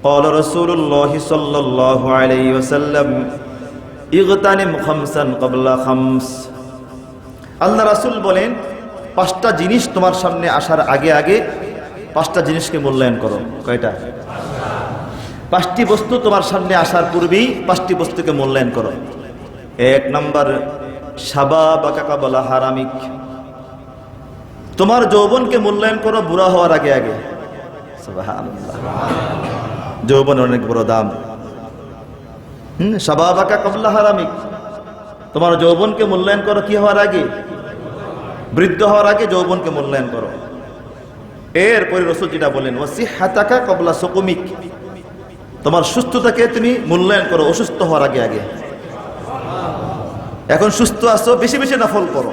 قال رسول الله صلى الله عليه وسلم اغتنم خمسا قبل خمس আল্লাহ রাসূল বলেন পাঁচটা জিনিস তোমার সামনে আসার আগে আগে পাঁচটা জিনিসকে মূল্যায়ন করো কয়টা পাঁচটি বস্তু তোমার সামনে আসার পূর্বেই পাঁচটি বস্তুকে মূল্যায়ন করো এক নম্বর সাবা বাকাকা বলা হারামিক তোমার যৌবনকে মূল্যায়ন করো বুড়া হওয়ার আগে আগে সুবহানাল্লাহ। যৌবন অনেক বড় দাম। হুম সাবা বাকা কবলা হারামিক তোমার যৌবনকে মূল্যায়ন করো, কি হওয়ার আগে? বৃদ্ধ হওয়ার আগে যৌবনকে মূল্যায়ন করো। এরপরে রসুল যেটা বলেন ওসি হাতাকা কবলা সকুমিক। তোমার সুস্থতাকে তুমি মূল্যায়ন করো, অসুস্থ হওয়ার আগে আগে। এখন সুস্থ আছো, বেশি বেশি নফল করো।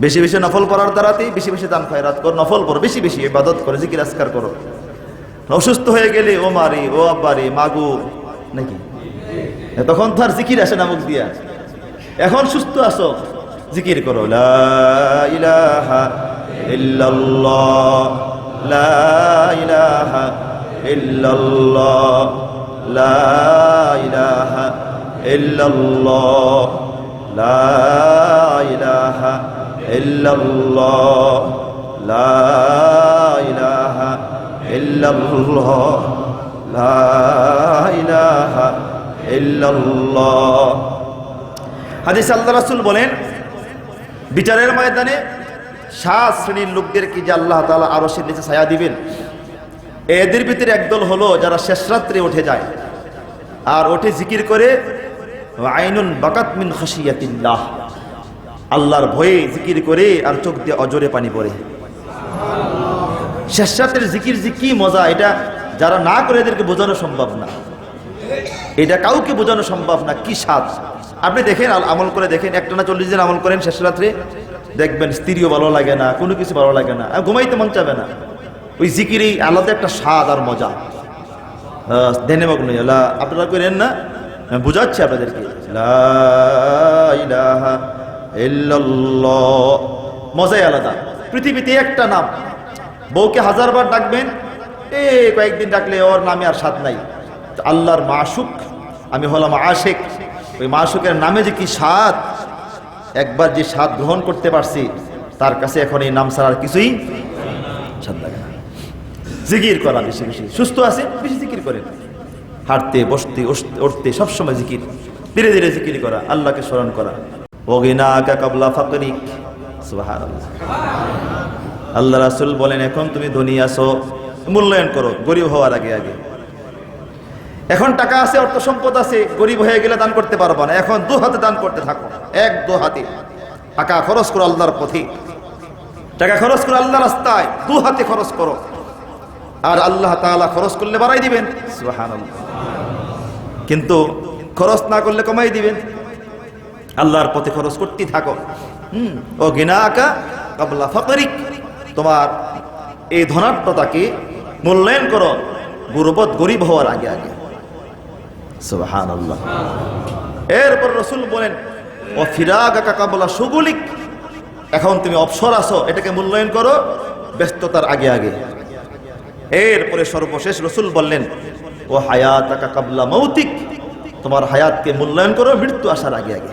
বেশি বেশি নফল করার দ্বারাতেই বেশি বেশি দান খয়রাত করো, নফল করো, বেশি বেশি ইবাদত করো, জিকির আসকার করো। অসুস্থ হয়ে গেলে, ও মারি ও আব্বারি মাগু নাকি? তখন তো আর জিকির আসে না মুখ দিয়া। এখন সুস্থ আছো? জিকির করো লা ইলাহা ইল্লাল্লাহ, লা বলেন, বিচারের ময়দানে সাত শ্রেণির লোকদেরকে যে আল্লাহ তাআলা আরও সে নিচে ছায়া দিবেন? এদের ভিতরে একদল হলো যারা শেষ রাত্রে উঠে যায় আর ওঠে জিকির করে, আইনুন বাকাত মিন খাসিয়াতিল্লাহ আল্লাহর ভয়ে জিকির করে আর চোখ দিয়ে অজরে পানি পড়ে। শেষ রাত্রের জিকির যে কি মজা, এটা যারা না করে এদেরকে বোঝানো সম্ভব না। এটা কাউকে বোঝানো সম্ভব না, কি স্বাদ। আপনি দেখেন আমল করে দেখেন একটা না চল্লিশ দিন আমল করেন শেষ রাত্রে দেখবেন স্ত্রীও ভালো লাগে না, কোনো কিছু ভালো লাগে না ঘুমাইতে মন চাবে না। ওই জিকিরই আলাদা একটা স্বাদ আর মজা। ধন্যবাদ আপনারা করেন না? বুঝাচ্ছি আপনাদেরকে। মজাই আলাদা। পৃথিবীতে একটা নাম। বউকে হাজারবার ডাকবেন, এ, কয়েকদিন ডাকলে ওর নামে আর স্বাদ নাই। আল্লাহর মাসুক, আমি হলাম আশেক। ওই মাসুকের নামে যে কি স্বাদ? একবার যে স্বাদ গ্রহণ করতে পারছি, তার কাছে এখন এই নাম ছাড়া আর কিছুই জিকির করা বেশি বেশি। সুস্থ আছে বেশি জিকির করেন। হাঁটতে, বসতে উঠতে- সবসময় জিকির। ধীরে ধীরে জিকির করা, আল্লাহকে স্মরণ করা। ওগিনা কাবলা ফাকরিক। আল্লাহ রাসুল বলেন, এখন তুমি ধনী আসো মূল্যায়ন করো, গরিব হওয়ার আগে আগে। এখন টাকা আছে, অর্থ সম্পদ আছে, গরিব হয়ে গেলে দান করতে পারব না। এখন দু হাতে দান করতে থাকো, এক দু হাতে। টাকা খরচ করো আল্লাহর পথে। টাকা খরচ করো আল্লাহ রাস্তায়, দু হাতে খরচ করো। আর আল্লাহ তাআলা খরচ করলে বাড়াই দিবেন। কিন্তু খরচ না করলে কমাই দিবেন। আল্লাহর পথে খরচ করতেই থাকো। হুম, ও গিনা আকা কাবলা ফকরিক। তোমার এই ধনাত্মতাকে মূল্যায়ন করো গুরবত গরিব হওয়ার আগে আগে। এরপর রসুল বলেন ও ফিরাগ সুগুলিক। এখন তুমি অবসর আসো এটাকে মূল্যায়ন করো, ব্যস্ততার আগে আগে। এরপরে সর্বশেষ রসুল বললেন, ও হায়াত কাবলা মৌতিক, তোমার হায়াতকে মূল্যায়ন করো, মৃত্যু আসার আগে আগে।